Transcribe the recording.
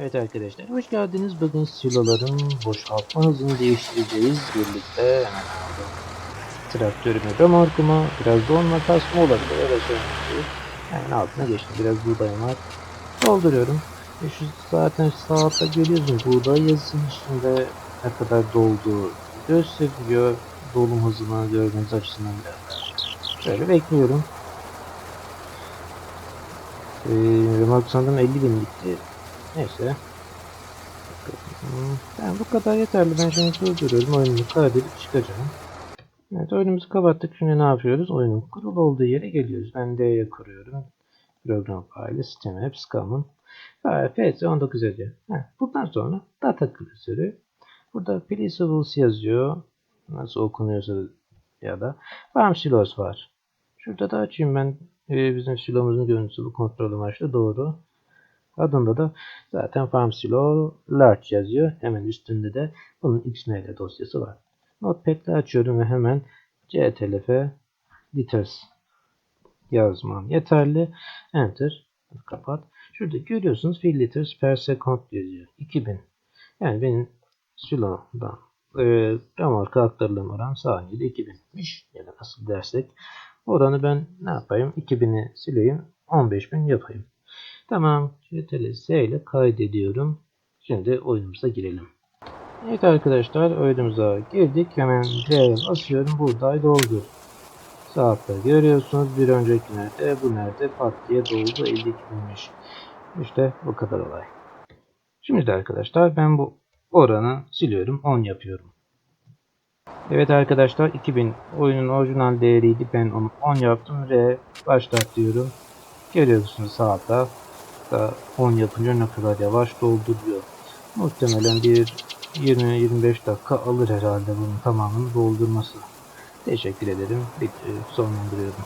Evet arkadaşlar hoş geldiniz. Bugün siloların boşaltma hızını değiştireceğiz birlikte. Hemen aldım. Traktörümü römorkumu biraz donma kasma olabilir öyle söyleyeyim. Hemen altına geçtim. Biraz buğdayım var. Dolduruyorum. E şu zaten saatte görüyorsunuz buğday yazısının üstünde ne kadar dolduğu gösteriyor. Dolum hızını görmeniz açısından biraz. Şöyle bekliyorum. Ee, römork sanırım 50 binlikti. Neyse. Yani bu kadar yeterli. Ben şimdi durduruyorum. Oyunumu kaydedip çıkacağım. Evet oyunumuzu kapattık. Şimdi ne yapıyoruz? Oyunun kurulu olduğu yere geliyoruz. Ben D'ye kuruyorum. Program faili, sistemi hepsi common. FS 19 ediyor. Heh, Buradan sonra data klasörü. Burada placeables yazıyor. Nasıl okunuyorsa ya da farm silos var. Şurada da açayım ben e, bizim silomuzun görüntüsü bu kontrol amaçlı doğru. Adında da zaten farm silo large yazıyor. Hemen üstünde de bunun XML dosyası var. Notepad'le açıyorum ve hemen ctlf liters yazmam yeterli. Enter. Kapat. Şurada görüyorsunuz fill liters per second yazıyor. 2000. Yani benim silodan e, remorka aktarılan oran saniyede 2000'miş. Yani nasıl dersek oranı ben ne yapayım? 2000'i sileyim. 15000 yapayım. Tamam. Ctrl S ile kaydediyorum. Şimdi oyunumuza girelim. Evet arkadaşlar oyunumuza girdik. Hemen C'ye basıyorum. Burada doldur. Saatte görüyorsunuz. Bir önceki nerede bu nerede pat diye doldu 52 binmiş. İşte bu kadar olay. Şimdi de arkadaşlar ben bu oranı siliyorum. 10 yapıyorum. Evet arkadaşlar 2000 oyunun orijinal değeriydi. Ben onu 10 yaptım ve başlat diyorum. Görüyorsunuz sağda da 10 yapınca ne kadar yavaş dolduruyor. Muhtemelen bir 20-25 dakika alır herhalde bunun tamamını doldurması. Teşekkür ederim. Bitti. Sonlandırıyorum.